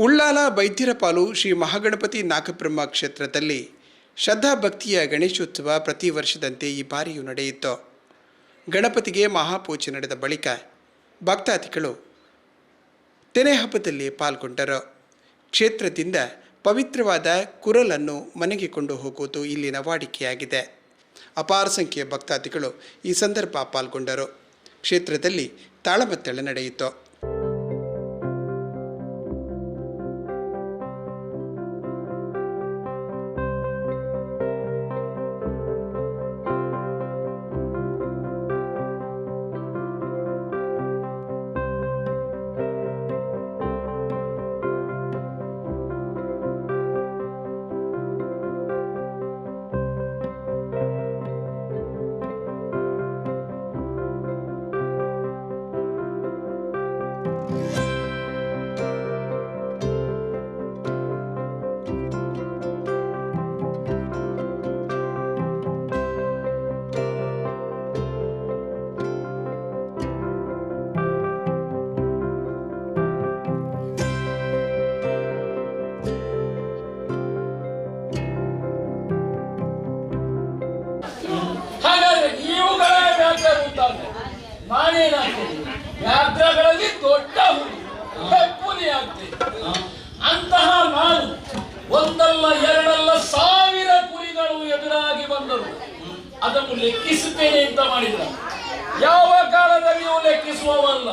ಉಳ್ಳಾಲ ಬೈದ್ಯರಪಾಲು ಶ್ರೀ ಮಹಾಗಣಪತಿ ನಾಗಬ್ರಹ್ಮ ಕ್ಷೇತ್ರದಲ್ಲಿ ಶ್ರದ್ಧಾಭಕ್ತಿಯ ಗಣೇಶೋತ್ಸವ ಪ್ರತಿ ವರ್ಷದಂತೆ ಈ ಬಾರಿಯೂ ನಡೆಯಿತು. ಗಣಪತಿಗೆ ಮಹಾಪೂಜೆ ನಡೆದ ಬಳಿಕ ಭಕ್ತಾದಿಗಳು ತೆನೆ ಹಬ್ಬದಲ್ಲಿ ಪಾಲ್ಗೊಂಡರು. ಕ್ಷೇತ್ರದಿಂದ ಪವಿತ್ರವಾದ ಕುರಲನ್ನು ಮನೆಗೆ ಕೊಂಡು ಹೋಗುವುದು ಇಲ್ಲಿನ ವಾಡಿಕೆಯಾಗಿದೆ. ಅಪಾರ ಸಂಖ್ಯೆಯ ಭಕ್ತಾದಿಗಳು ಈ ಸಂದರ್ಭ ಪಾಲ್ಗೊಂಡರು. ಕ್ಷೇತ್ರದಲ್ಲಿ ತಾಳಮತ್ತಳೆ ನಡೆಯಿತು. ನಾನೇನಾಗ್ತೇನೆ? ವ್ಯಾಘ್ರಗಳಲ್ಲಿ ದೊಡ್ಡ ಹೆಪ್ಪುಲಿ ಆಗ್ತೇನೆ. ಅಂತಹ ನಾನು ಒಂದಲ್ಲ ಎರಡಲ್ಲ ಸಾವಿರ ಕುರಿಗಳು ಎದುರಾಗಿ ಬಂದರು. ಅದನ್ನು ಲೆಕ್ಕಿಸುತ್ತೇನೆ ಅಂತ ಮಾಡಿದ ಯಾವ ಕಾಲದಲ್ಲಿ ಲೆಕ್ಕಿಸುವವಲ್ಲ?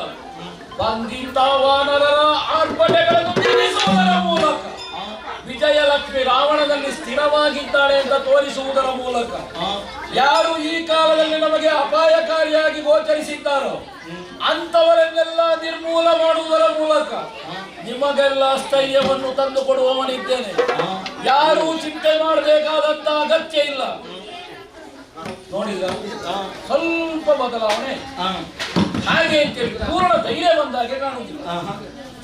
ಬಂಧಿತ ವಾನರರ ಆರ್ಭಟಗಳನ್ನು ವಿಜಯಲಕ್ಷ್ಮಿ ರಾವಣದಲ್ಲಿ ಸ್ಥಿರವಾಗಿದ್ದಾಳೆ ಅಂತ ತೋರಿಸುವುದರ ಮೂಲಕ. ಯಾರು ಈ ಕಾಲದಲ್ಲಿ ನಮಗೆ ಅಪಾಯಕಾರಿಯಾಗಿ ಗೋಚರಿಸಿದ್ದಾರೋ ಅಂತವರನ್ನೆಲ್ಲ ನಿರ್ಮೂಲ ಮಾಡುವುದರ ಮೂಲಕ ನಿಮಗೆಲ್ಲ ಸ್ಥೈರ್ಯವನ್ನು ತಂದು ಕೊಡುವವನಿದ್ದೇನೆ ಯಾರು ಚಿಂತೆ ಮಾಡಬೇಕಾದಂತ ಅಗತ್ಯ ಇಲ್ಲ. ನೋಡಿದ ಸ್ವಲ್ಪ ಬದಲಾವಣೆ. ಹಾಗೆ ಪೂರ್ಣ ಧೈರ್ಯ ಬಂದಾಗೆ ಕಾಣುವುದಿಲ್ಲ.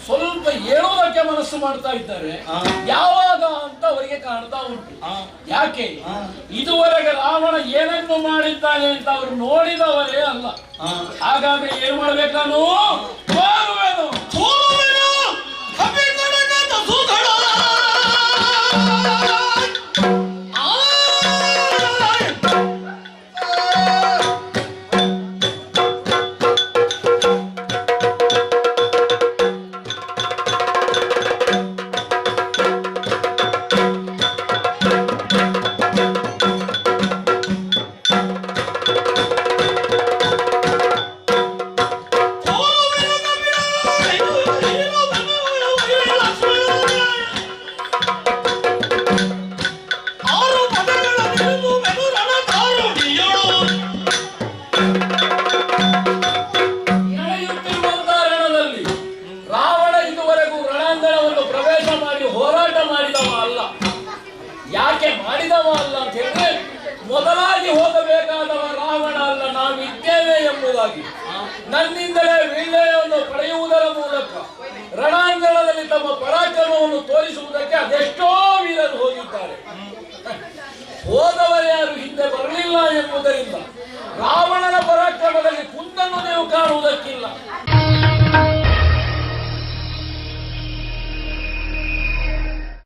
ಸ್ವಲ್ಪ ಹೇಳೋದಕ್ಕೆ ಮನಸ್ಸು ಮಾಡ್ತಾ ಇದ್ದಾರೆ. ಯಾವಾಗ ಅಂತ ಅವರಿಗೆ ಕಾಣ್ತಾ ಉಂಟು. ಯಾಕೆ? ಇದುವರೆಗೆ ರಾವಣ ಏನನ್ನು ಮಾಡಿದ್ದಾನೆ ಅಂತ ಅವರು ನೋಡಿದವರೇ ಅಲ್ಲ. ಹಾಗಾದ್ರೆ ಏನ್ ಮಾಡ್ಬೇಕು ನಾನು? ಮಾಡಿದವ ಅಲ್ಲ ಅಂತ ಹೇಳಿದ್ರೆ ಮೊದಲಾಗಿ ಹೋಗಬೇಕಾದವ ರಾವಣ ಅಲ್ಲ ನಾವಿದ್ದೇವೆ ಎಂಬುದಾಗಿ. ನನ್ನಿಂದಲೇ ವಿಜಯವನ್ನು ಪಡೆಯುವುದರ ಮೂಲಕ, ರಣಾಂಗಣದಲ್ಲಿ ತಮ್ಮ ಪರಾಕ್ರಮವನ್ನು ತೋರಿಸುವುದಕ್ಕೆ ಅದೆಷ್ಟೋ ವೀರರು ಹೋಗಿದ್ದಾರೆ. ಹೋದವರು ಯಾರು, ಹಿಂದೆ ಬರಲಿಲ್ಲ ಎಂಬುದರಿಂದ ರಾವಣನ ಪರಾಕ್ರಮದಲ್ಲಿ ಕುಂದನ್ನು ನೀವು ಕಾಣುವುದಕ್ಕಿಲ್ಲ.